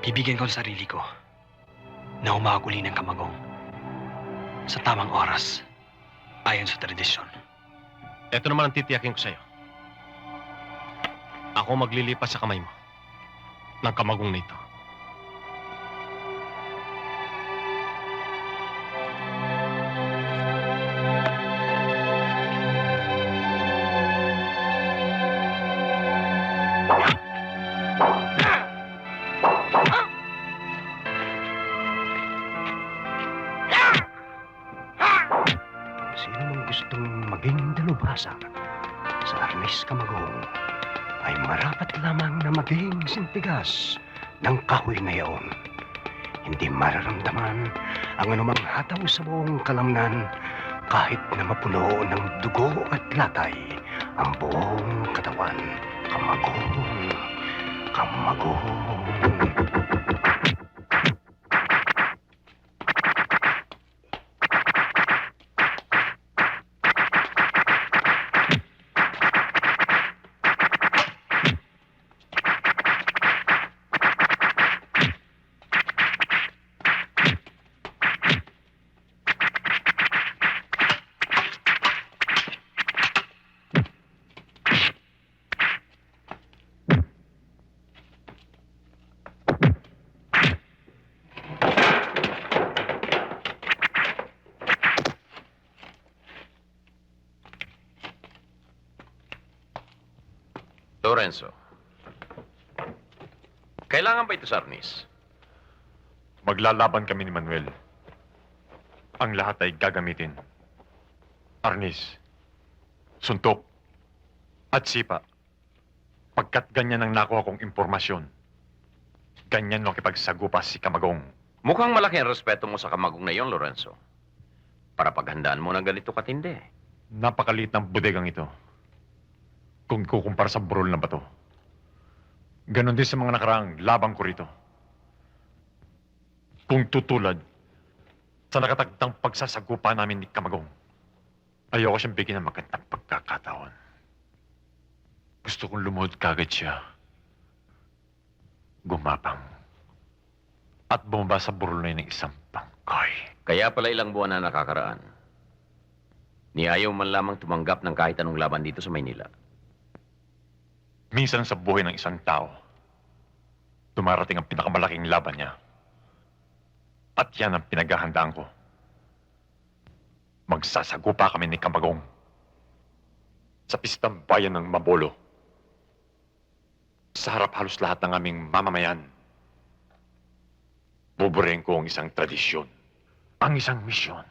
Bibigyan ko ang sarili ko na umaguli ng kamagong sa tamang oras ayon sa tradisyon. Ito naman ang titiyakin ko sa'yo. Ako maglilipas sa kamay mo ng kamagong nito. Gustong maging dalubhasa sa Arnes Kamagong ay marapat lamang na maging sintigas ng kahoy na yaon. Hindi mararamdaman ang anumang hataw sa buong kalamnan kahit na mapuno ng dugo at latay ang buong katawan. Kamagong, kamagong. Lorenzo. Kailangan ba ito sa Arnis? Maglalaban kami ni Manuel. Ang lahat ay gagamitin. Arnis, suntok, at sipa. Pagkat ganyan ang nakuha kong impormasyon, ganyan makipagsagupa si Kamagong. Mukhang malaki ang respeto mo sa kamagong na iyon, Lorenzo. Para paghandaan mo ng ganito katindi. Napakaliit ng bodegang ito. Kung kukumpara sa burol na bato. Ganon din sa mga nakaraang labang ko rito. Kung tutulad sa nakatagtang pagsasagupa namin ni Kamagong, ayoko siyang bigyan ng magandang pagkakataon. Gusto kong lumuhod kagad siya. Gumapang. At bumaba sa burol na ng isang bangkay. Kaya pala ilang buwan na nakakaraan. Ni ayaw man lamang tumanggap ng kahit anong laban dito sa Maynila. Minsan sa buhay ng isang tao, dumarating ang pinakamalaking laban niya. At yan ang pinaghahandaan ko. Magsasagupa kami ni Kamagong sa pistang bayan ng Mabolo. Sa harap halos lahat ng aming mamamayan. Buburin ko ang isang tradisyon, ang isang misyon.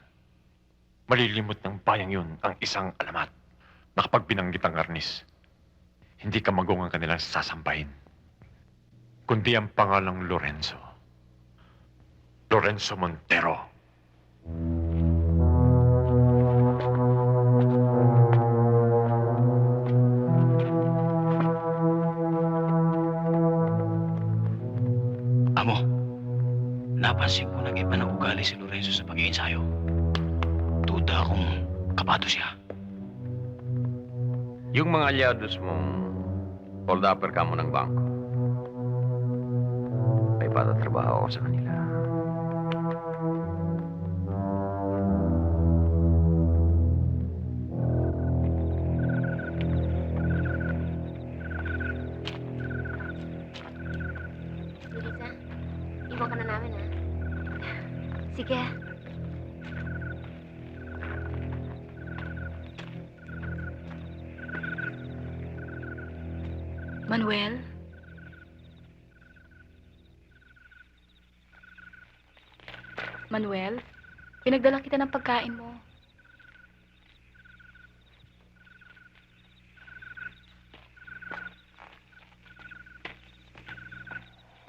Malilimot ng bayang yun ang isang alamat na kapag binanggit ang arnis, hindi ka magong ang kanilang sasambahin. Kundi ang pangalang Lorenzo. Lorenzo Montero. Amo, napansin ko nag-iba ng ugali si Lorenzo sa pag-iinsayo. Duda akong kabado siya. Yung mga alyados mong hold upper ka mo ng bangko, may patatrabaho ako sa kanila. Iwan ka na namin, ha? Sige. Manuel? Manuel, pinagdala kita ng pagkain mo.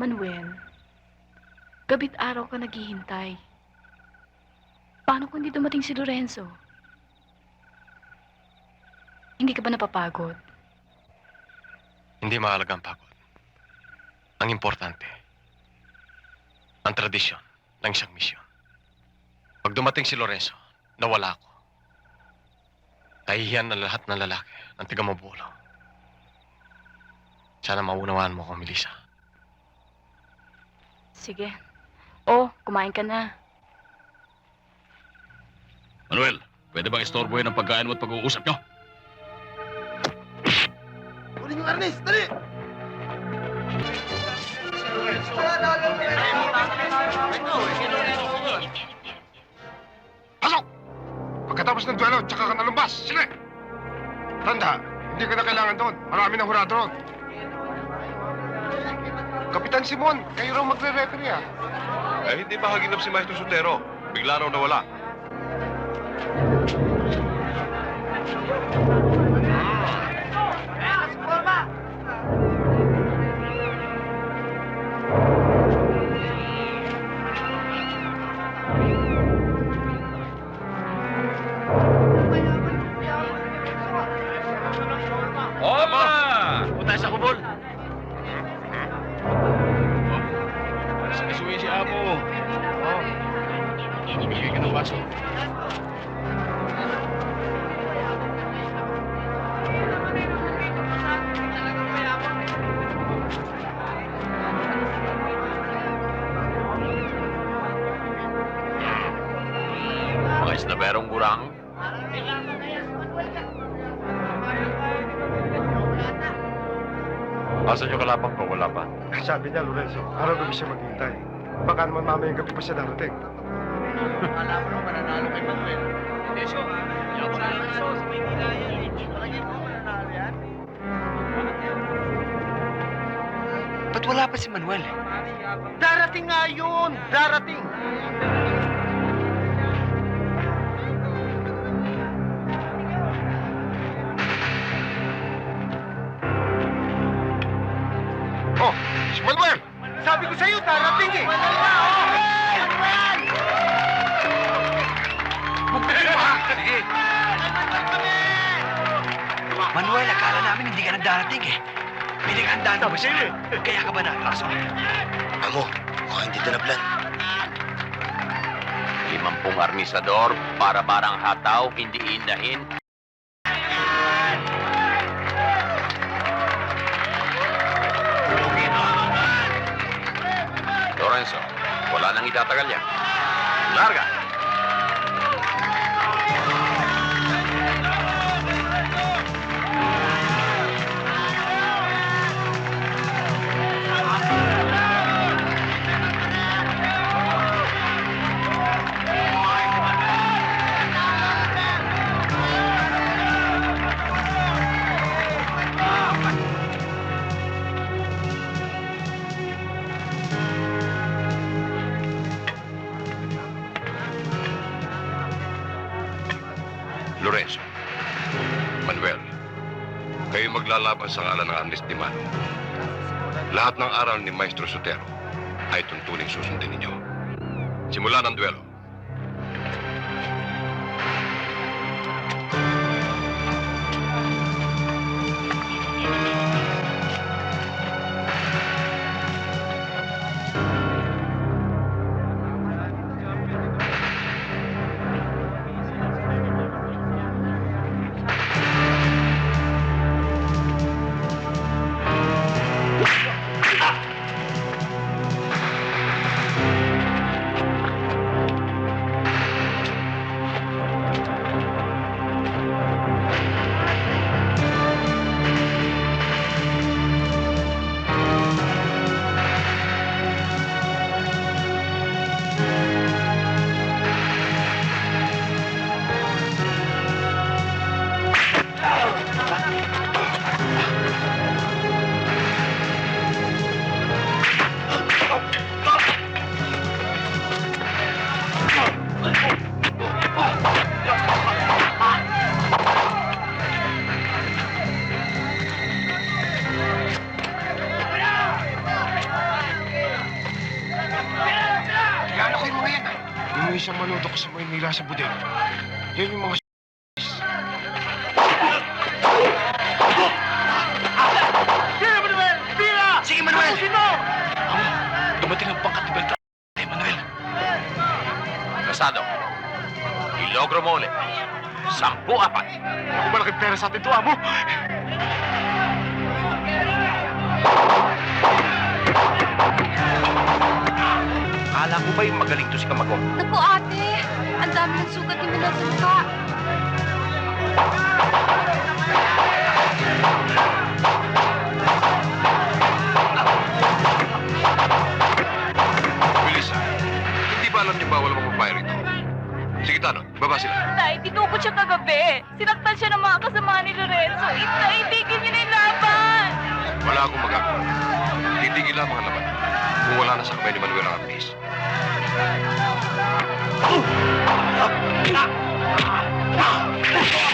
Manuel, gabit araw ka naghihintay. Paano kung hindi dumating si Lorenzo? Hindi ka ba napapagod? Hindi mahalaga ang pagod. Ang importante, ang tradisyon ng isang misyon. Pag dumating si Lorenzo, nawala ako. Kahihiyan ng lahat ng lalaki ng tiga Mabulo. Sana maunawaan mo ako, Melissa. Sige. Oh, kumain ka na. Manuel, pwede bang istorbohin ang pagkain mo at pag-uusap nyo? Pasok! Pagkatapos ng duelo, tsaka ka nalumbas. Sige! Tanda, hindi ka na kailangan doon. Marami na hurado roon. Kapitan Simon, kayo raw magre-referee ah. Eh, hindi ba haginap si Maestro Sotero? Bigla raw nawala. Asan yung kalapang ko? Wala pa. Sabi niya, Lorenzo, araw-gabi siya maghihintay. Baka naman mamayang gabi pa siya darating. Ba't wala pa si Manuel? Darating nga yun! Darating! Sa'yo, darating eh! Sige. Manuel, akala namin hindi ka nagdarating eh. Pinaghandaan mo ba siya? Kaya ka ba natraso? Amo, mukhang hindi ito na plan. Limampung armisador para barang hataw, hindi indahin. Lorenzo, wala nang itatagal yan. Larga! Lorenzo. Manuel. Kayo maglalaban sa ngalan ng Arnes de Mano. Lahat ng aral ni Maestro Sotero ay tuntuning susundin ninyo. Simula ng duelo. Logro mole. Sampu apat. Kung malaking pera sa atin to, amo. Kala ko ba yung magaling to si Kamagong? Naku, ate. Ang dami ng sugat ni Minasuka. Ah! Baba sila. Tay, tinukot siya kagabi. Sinaktan siya ng mga kasama ni Lorenzo. Itay, tigil niyo na yung laban. Wala akong magagawa. Titigil lang ang mga laban. Kung wala na sa kamay ni Manuel ang artist. Manuel!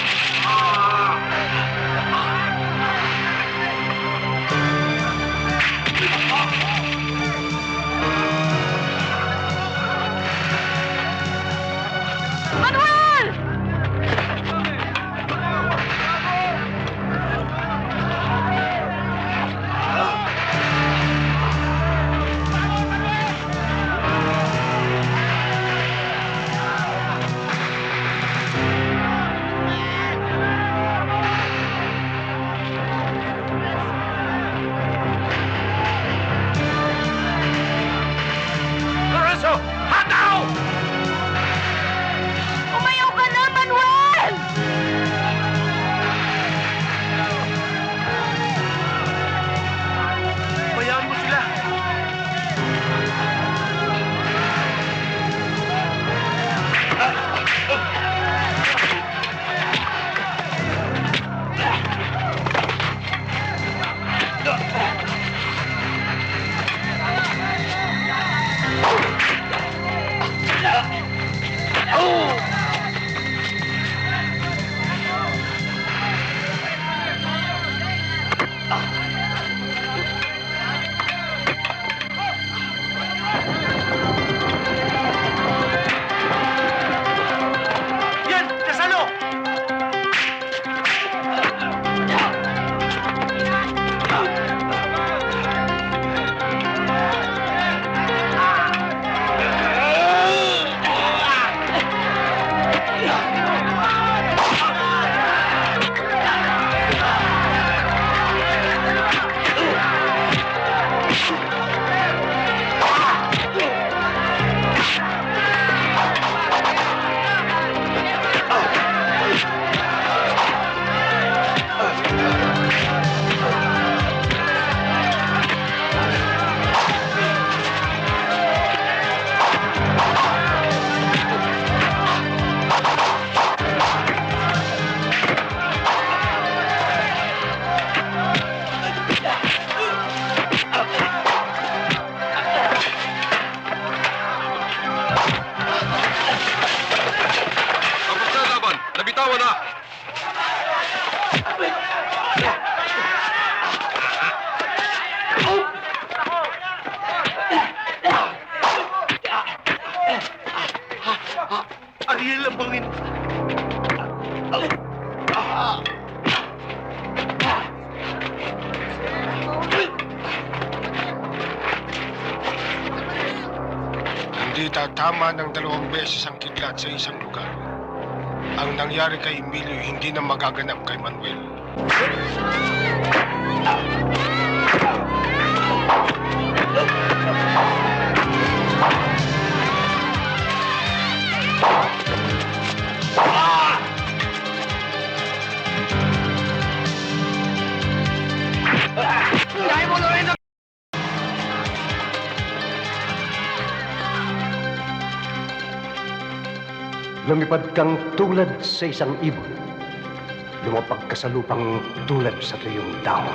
Ariel ang bangin! Hindi tatama ng dalawang beses ang kidlat sa isang lugar. Ang nangyari kay Emilio hindi na magaganap kay Manuel. Lumipad kang tulad sa isang ibon. Lumapag ka sa lupang tulad sa tuyong dahon.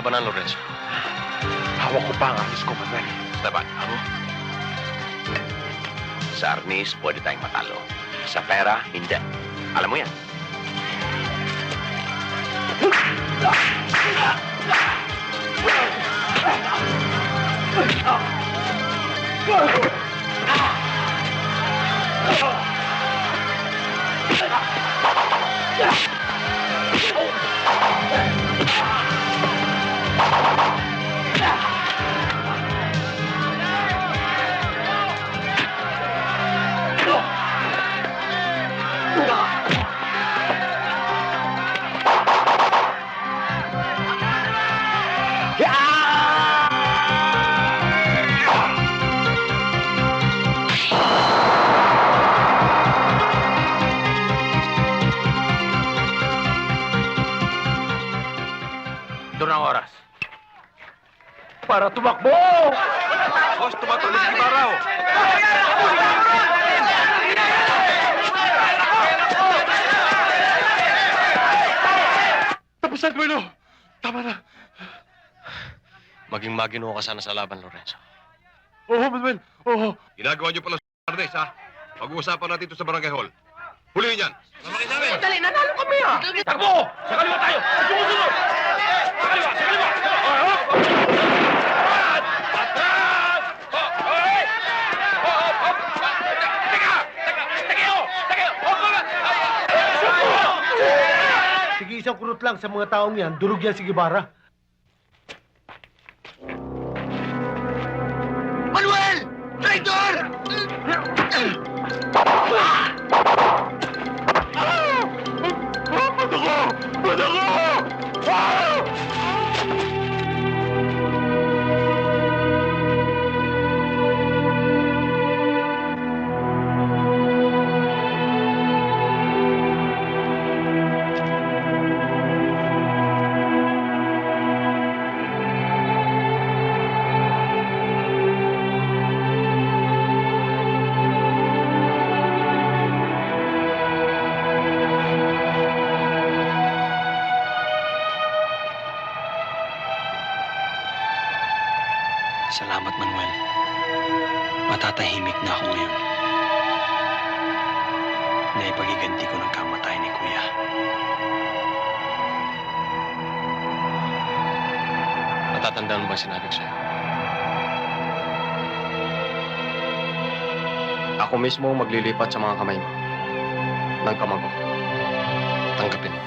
Labanan, Lorenzo. Hawak ko pa ang arnis ko, Manuel. Laban. Sa arnis, pwede tayong matalo. Sa pera, hindi. Alam mo yan. Gibara tumakbo! Boss, tumatakbo si Gibara, oh. Tapos na, Duelo! Tama na. Maging magino ka sana sa laban, Lorenzo. Oo, Manuel. Oo. Ginagawa niyo pala sa Arnes, ha? Pag-uusapan natin ito sa barangay hall. Huliin yan. Takbo! Sa kaliwa tayo! Sumusunod! Sa kaliwa! Sa kaliwa! Oh, oh! Atras! Atras! Oy! Teka! Teka! Teka! Teka! Mga! Sige, isang kurot lang sa mga taong yan. Durog yan si Gibara. Ba't ako? Ba't ako? Matatahimik na ako ngayon. Naipagiganti ko ng kamatay ni Kuya. Matatandaan mo ba sinabi ko sa'yo? Ako mismo maglilipat sa mga kamay mo. Ng kamay ko. Tanggapin mo.